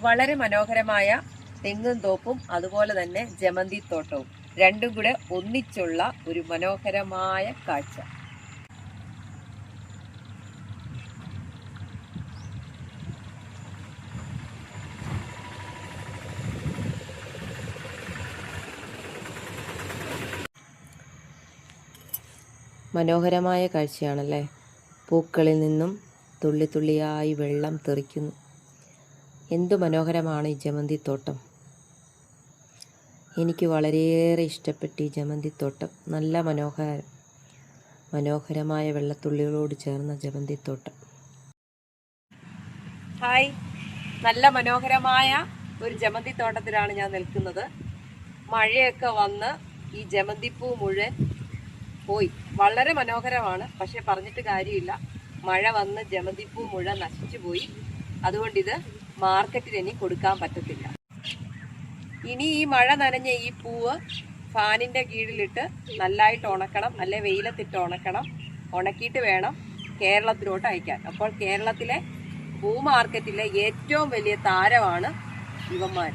വളരെ മനോഹരമായ തെങ്ങും തോപ്പും അതുപോലെ തന്നെ ജമന്തി തോട്ടവും രണ്ടും കൂടെ ഒന്നിച്ചുള്ള ഒരു മനോഹരമായ കാഴ്ച. മനോഹരമായ കാഴ്ചയാണല്ലേ? പൂക്കളിൽ നിന്നും തുള്ളി തുള്ളിയായി വെള്ളം തെറിക്കുന്നു. എന്തു മനോഹരമാണ് ഈ ജമന്തിത്തോട്ടം. എനിക്ക് വളരെയേറെ ഇഷ്ടപ്പെട്ടു ഈ ജമന്തിത്തോട്ടം. നല്ല മനോഹരം മനോഹരമായ വെള്ളത്തുള്ളികളോട് ചേർന്ന ജമന്തിത്തോട്ടം. ഹായ്. നല്ല മനോഹരമായ ഒരു ജമന്തി തോട്ടത്തിലാണ് ഞാൻ നിൽക്കുന്നത്. മഴയൊക്കെ വന്ന് ഈ ജമന്തിപ്പൂ മുഴുവൻ പോയി. വളരെ മനോഹരമാണ്. പക്ഷെ പറഞ്ഞിട്ട് കാര്യമില്ല. മഴ വന്ന് ജമന്തിപ്പൂ മുഴുവൻ നശിച്ചു പോയി. അതുകൊണ്ട് ഇത് മാർക്കറ്റിൽ ഇനി കൊടുക്കാൻ പറ്റത്തില്ല. ഇനി ഈ മഴ നനഞ്ഞ ഈ പൂവ് ഫാനിന്റെ കീഴിലിട്ട് നല്ലതായിട്ട് ഉണക്കണം അല്ലെ വെയിലത്തിട്ട് ഉണക്കണം ഉണക്കിയിട്ട് വേണം കേരളത്തിലോട്ട് അയക്കാൻ. അപ്പോൾ കേരളത്തിലെ പൂ മാർക്കറ്റിലെ ഏറ്റവും വലിയ താരമാണ് ഇവന്മാർ